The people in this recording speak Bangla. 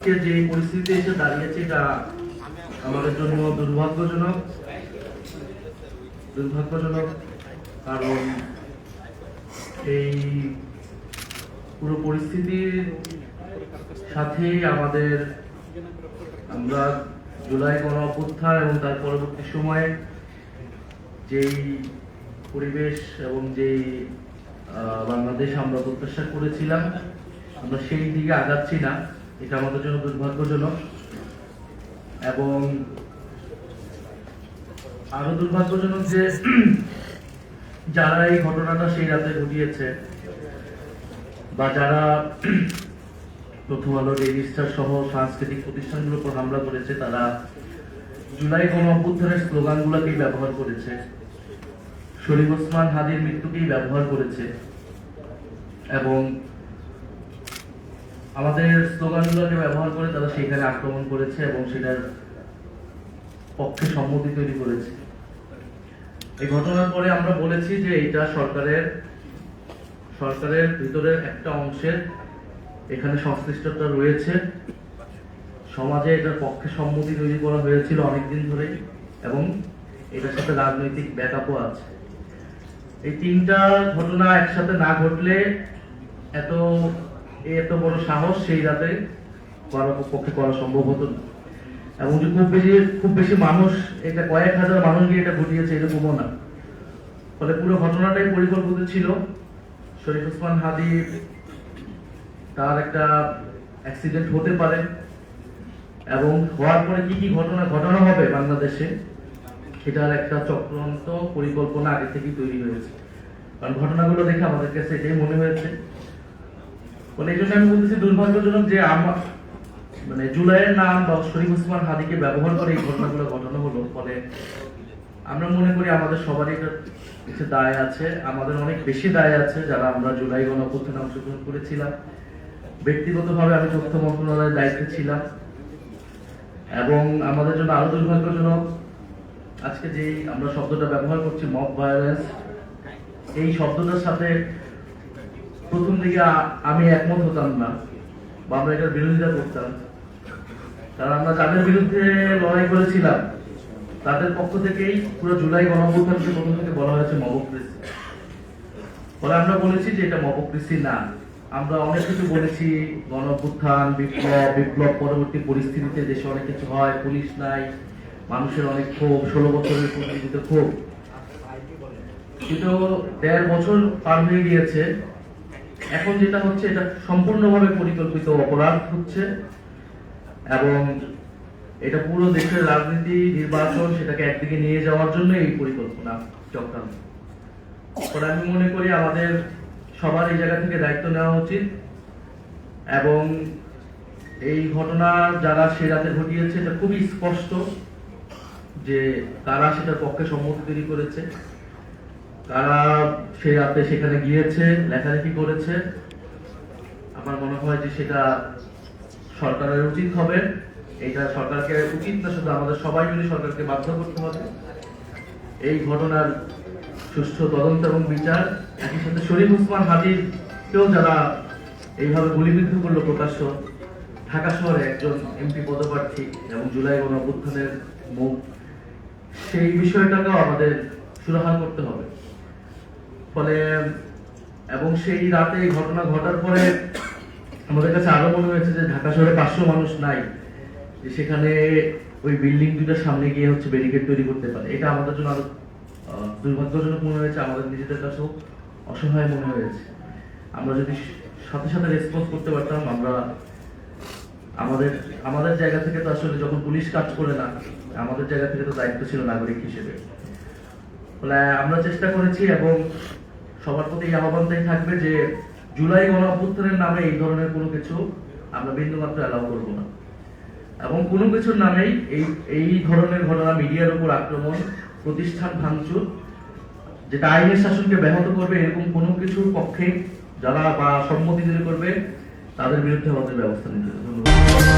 যে পরিস্থিতি এসে দাঁড়িয়েছে এটা আমাদের জন্য দুর্ভাগ্যজনক। দুর্ভাগ্যজনক কারণ এই পুরো পরিস্থিতির সাথে আমাদের আমরা জুলাই গণ এবং তার পরবর্তী সময়ে যেই পরিবেশ এবং যেই বাংলাদেশ আমরা প্রত্যাশা করেছিলাম, আমরা সেই দিকে আগাচ্ছি না। এটা আমাদের জন্য দুর্ভাগ্যজনক। এবং আরও দুর্ভাগ্যজনক যে যারা এই ঘটনাটা সেই রাতে ঘটিয়েছে বা যারা প্রথম আলো রেজিস্টার সহ সাংস্কৃতিক প্রতিষ্ঠানগুলোর উপর হামলা করেছে, তারা জুলাই গণ অভ্যুত্থানের স্লোগানগুলোকেই ব্যবহার করেছে। শরীফ ওসমান হাদির মৃত্যুকেই ব্যবহার করেছে। এবং আমাদের স্লোগানগুলোকে ব্যবহার করে তারা সেখানে আক্রমণ করেছে এবং সেটার পক্ষে সম্মতি তৈরি করেছে। এই ঘটনার পরে আমরা বলেছি যে এটা সরকারের সরকারের ভিতরের একটা অংশের এখানে সংশ্লিষ্টতা রয়েছে। সমাজে এটার পক্ষে সম্মতি তৈরি করা হয়েছিল অনেকদিন ধরেই এবং এটার সাথে রাজনৈতিক ব্যাকআপও আছে। এই তিনটা ঘটনা একসাথে না ঘটলে এত এত বড় সাহস সেই রাতে করার পক্ষে করা সম্ভব হতো না। এবং যে খুব বেশি খুব বেশি মানুষ, এটা কয়েক হাজার মানুষ গিয়ে এটা ঘটিয়েছে এরকমও না। ফলে পুরো ঘটনাটাই পরিকল্পিত ছিল। শরীফ ওসমান হাদি তার একটা অ্যাক্সিডেন্ট হতে পারে। এবং হওয়ার পরে কি কি ঘটনা ঘটানো হবে বাংলাদেশে, সেটার একটা চক্রান্ত পরিকল্পনা আগে থেকেই তৈরি হয়েছে। কারণ ঘটনাগুলো দেখে আমাদের কাছে এটাই মনে হয়েছে। ফলে এই জন্য আমি বলতেছি, দুর্ভাগ্যজনক যে আমার মানে জুলাইয়ের নাম বা শরীফ ওসমান হাদিকে ব্যবহার করে এই ঘটনাগুলো ঘটানো হলো। ফলে আমরা মনে করি আমাদের সবারই কিছু দায় আছে। আমাদের অনেক বেশি দায় আছে যারা আমরা জুলাই গণ অংশগ্রহণ করেছিলাম। ব্যক্তিগতভাবে আমি তথ্য মন্ত্রণালয়ের দায়িত্বে ছিলাম। এবং আমাদের জন্য আরও দুর্ভাগ্যজনক, আজকে যে আমরা শব্দটা ব্যবহার করছি মব ভায়োলেন্স এই শব্দটার সাথে প্রথম দিকে আমি একমত হতাম না। বা আমরা এটার বিরোধিতা করতাম। কারণ আমরা যাদের বিরুদ্ধে লড়াই করেছিলাম, তাদের পক্ষ থেকেই পুরো জুলাই গণঅভ্যুত্থানকে প্রথম থেকে বলা হয়েছে মবক্রেসি। ফলে আমরা বলেছি যে এটা মবক্রেসি না। আমরা অনেক কিছু বলেছি গণ বিপ্লব বিপ্লব পরবর্তী পরিস্থিতিতে দেশে অনেক কিছু হয়, পুলিশ নাই, মানুষের অনেক ক্ষোভ, ষোলো বছরের প্রতিযোগিত ক্ষোভ। কিন্তু দেড় বছর পার হয়ে গিয়েছে এখন যেটা হচ্ছে, এটা সম্পূর্ণভাবে পরিকল্পিত অপরাধ হচ্ছে এবং এটা পুরো দেশের রাজনীতি, নির্বাচন, সেটাকে একদিকে নিয়ে যাওয়ার জন্য এই পরিকল্পনা চক্রান্ত। আমি মনে করি আমাদের সবার এই জায়গা থেকে দায়িত্ব নেওয়া উচিত এবং এই ঘটনা যারা সে রাতে ঘটিয়েছে, এটা খুবই স্পষ্ট যে তারা সেটার পক্ষে সম্মতি তৈরি করেছে। কারা সে রাতে সেখানে গিয়েছে, লেখালেখি করেছে। আমার মনে হয় যে সেটা সরকারের উচিত হবে। এটা সরকারকে উচিত না, শুধু আমাদের সবাই মিলে সরকারকে বাধ্য করতে হবে। এই ঘটনার সুষ্ঠু তদন্ত এবং বিচার, একই সাথে শরীফ ওসমান হাদিরকেও যারা এইভাবে গুলিবিদ্ধ করল প্রকাশ্য, ঢাকা শহরে একজন এমপি পদপ্রার্থী এবং জুলাই গণ অভ্যুত্থানের মুখ, সেই বিষয়টাকেও আমাদের সুরাহা করতে হবে। ফলে, এবং সেই রাতে এই ঘটনা ঘটার পরে আমাদের কাছে আরও মনে হয়েছে যে ঢাকা শহরে পাঁচশো মানুষ নাই, যে সেখানে ওই বিল্ডিং দুটার সামনে গিয়ে হচ্ছে ব্যারিকেড তৈরি করতে পারে। এটা আমাদের জন্য আরও দুর্ভাগ্যজনক মনে হয়েছে, আমাদের নিজেদের কাছেও অসহায় মনে হয়েছে। আমরা যদি সাথে সাথে রেসপন্স করতে পারতাম, আমরা আমাদের আমাদের জায়গা থেকে তো আসলে যখন পুলিশ কাজ করে না, আমাদের জায়গা থেকে তো দায়িত্ব ছিল নাগরিক হিসেবে। আমরা চেষ্টা করেছি, এবং সবার প্রতি আহ্বানটাই থাকবে যে জুলাই গণঅভ্যুত্থানের নামে এই ধরনের কোনো কিছু আমরা বিন্দুমাত্র অ্যালাউ করব না। এবং কোনো কিছুর নামেই এই এই ধরনের ঘটনা মিডিয়ার উপর আক্রমণ, প্রতিষ্ঠান ভাঙচুর, যেটা আইনের শাসনকে ব্যাহত করবে, এরকম কোনো কিছুর পক্ষে যারা বা সম্মতি তৈরি করবে, তাদের বিরুদ্ধে আমাদের ব্যবস্থা নিতে হবে। ধন্যবাদ।